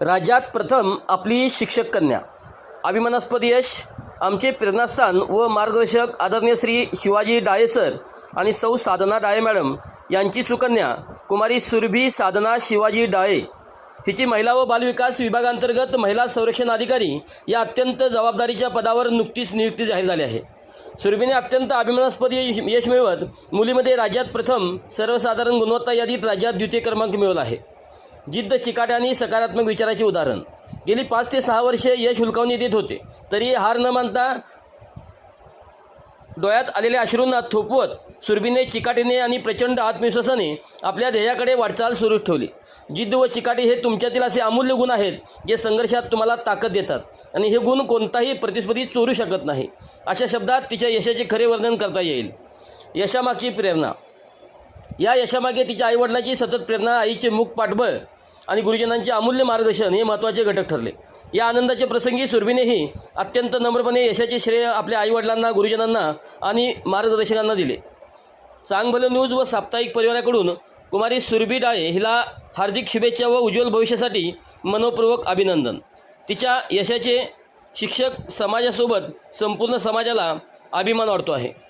राज्यात प्रथम आपली शिक्षक कन्या. अभिमानास्पद यश आमचे प्रेरणास्थान व मार्गदर्शक आदरणीय श्री शिवाजी डाये सर आणि सौ साधना डाये मॅडम यांची सुकन्या कुमारी सुरभी साधना शिवाजी डाये हिची महिला व बालविकास विभागांतर्गत महिला संरक्षण अधिकारी या अत्यंत जबाबदारीच्या पदावर नुकतीच नियुक्ती जाहीर झाली आहे. सुरभीने अत्यंत अभिमानास्पद यश यश मिळवत मुलीमध्ये राज्यात प्रथम सर्वसाधारण गुणवत्ता यादीत राज्यात द्वितीय क्रमांक मिळवला आहे. जिद्द चिकाट आणि सकारात्मक विचाराचे उदाहरण. गेली पाच ते सहा वर्षे यश हुलकावणी देत होते. तरी हार न मानता डोळ्यात आलेल्या अश्रूंना थोपवत सुरभीने चिकाटीने आणि प्रचंड आत्मविश्वासाने आपल्या ध्येयाकडे वाटचाल सुरू ठेवली. जिद्द व चिकाटी हे तुमच्यातील असे अमूल्य गुण आहेत जे संघर्षात तुम्हाला ताकद देतात आणि हे गुण कोणताही प्रतिस्पर्धी चोरू शकत नाही. अशा शब्दात तिच्या यशाचे खरे वर्णन करता येईल. यशामागची प्रेरणा. या यशामागे तिच्या आईवडिलांची सतत प्रेरणा आईचे मूक पाठबळ आणि गुरुजनांचे अमूल्य मार्गदर्शन हे महत्त्वाचे घटक ठरले. या आनंदाच्या प्रसंगी सुरभीनेही अत्यंत नम्रपणे यशाचे श्रेय आपल्या आईवडिलांना गुरुजनांना आणि मार्गदर्शकांना दिले. चांगभलं न्यूज व साप्ताहिक परिवाराकडून कुमारी सुरभी डाळे हिला हार्दिक शुभेच्छा व उज्ज्वल भविष्यासाठी मनोपूर्वक अभिनंदन. तिच्या यशाचे शिक्षक समाजासोबत संपूर्ण समाजाला अभिमान वाटतो आहे.